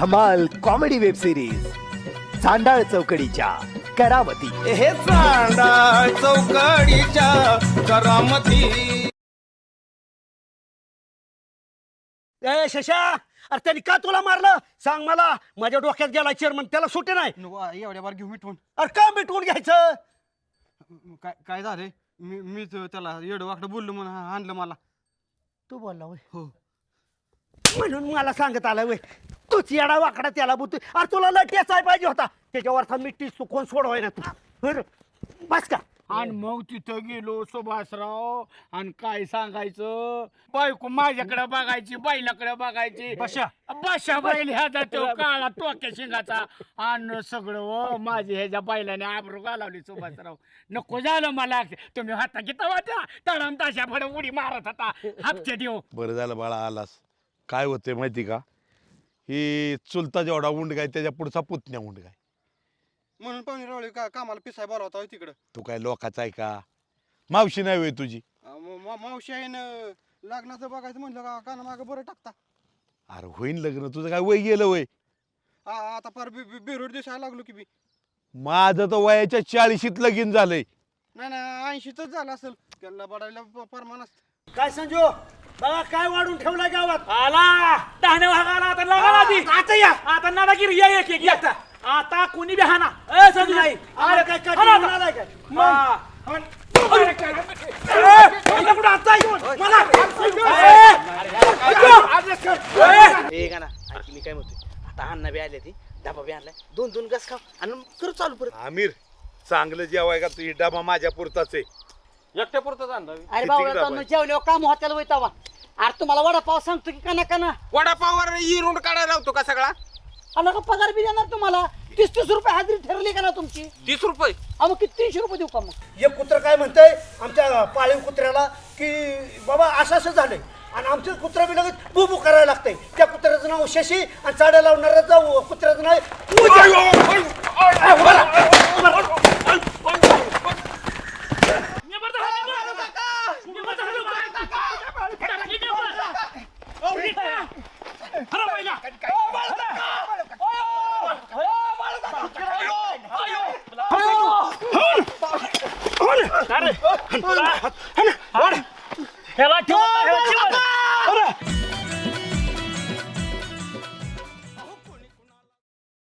धमाल comedy web series Chandal चौकडीच्या करावती. हे चांदा चौकडीच्या करामती. ए शशा! अरे त्यांनी का तुला मारलं? सांग मला. माझ्या डोक्यात गेला चेअरमन त्याला सुटे नाही. एवढ्या बार घेऊ मिठवून अरे का मिटवून घ्यायचं? काय काय झालंय? मी मीच त्याला येडं वाकडं बोललो म्हणून हा- हाणलं मला. तू बोलला वय हो. म्हणून मला सांगत आलं वय तूच येडा वाकडा त्याला बोलतोय अरे तुला लटेचाय पाहिजे होता. त्याच्यावरचा मिट्टी चुकून सोडवाय ना तू. बरं बस का. आणि मग तिथं गेलो सुभाषराव. आणि काय सांगायचं? बायको माझ्याकडे बघायची बैलाकडे बघायची. बशा. बशा बैल ह्या जातो काळा टोक्या शिंगाचा. आणि सगळं व माझे ह्याच्या बैलाने आबरू घालावली सुभाषराव. नको झालं मला. तुम्ही हाता घेता वाट्या तडाम ताशा फड उडी मारत होता. हप्ते देऊ बरं झालं बाळा आलास. काय होते माहिती का? ही चुलता जेवढा उंड गाय त्याच्या पुढचा पुतण्या उंड गाय. म्हणून पाहुणे रावळे का कामाला पिसाय बोलावता होय तिकडं? तू काय लोकाचा आहे का? मावशी नाही होय तुझी. अं, म- म- मावशी आहे ना लग्नाचं बघायचं म्हणलं का काना मागं बरं टाकता. अरे होईन लग्न तुझं काय वय गेलं वय आ- आता फार बि- बि- बिरोड दिसायला लागलो की बी. माझं तर वयाच्या चाळीशीत लगीन झालंय. नाही नाही ऐंशीतच झालं असेल. त्यांना बडायला परमान असत काय संजो बघा काय वाढून ठेवलाय गावात? आला! डहाणे वाघाला? आता लागा आधी. आता या. आता नाडागिरी या एक एक आता. आता कुणी बी हाना. ए संजू. नाही. अरे काय काय आलाय काय? हा. अरे काय? ए, मला कुठं आता येऊन मला. ए गाना ऐक मी काय म्हणतोय? आता अण्णा बी आले ती. डबा बी आणलाय. दोन दोन गस खाव आणि करू चालू परत. आमिर चांगलं जेवाय का? तुझी डबा माझ्या पुरताच आहे. एकट्या पुरतं आणलं. अरे बाबा जेवल्यावर काम होत्याला वैतावा अरे तुम्हाला वडापाव सांगतो की काना काना वडापावर इरुंड काढायला लावतो का सगळा का पगार बी देणार तुम्हाला तीस तीस रुपये हाजरी ठरली का ना तुमची तीस रुपये अहो मग किती तीनशे रुपये देऊ का मग एक कुत्र काय म्हणतंय आमच्या पाळीव कुत्र्याला की बाबा असं असं झालंय आणि आमचं कुत्रा बी लगेच बुबू करायला लागतंय त्या कुत्र्याचं नाव शशी आणि चाड्या लावणाऱ्याचं कुत्र्याचं नाव ह्याला ठेवा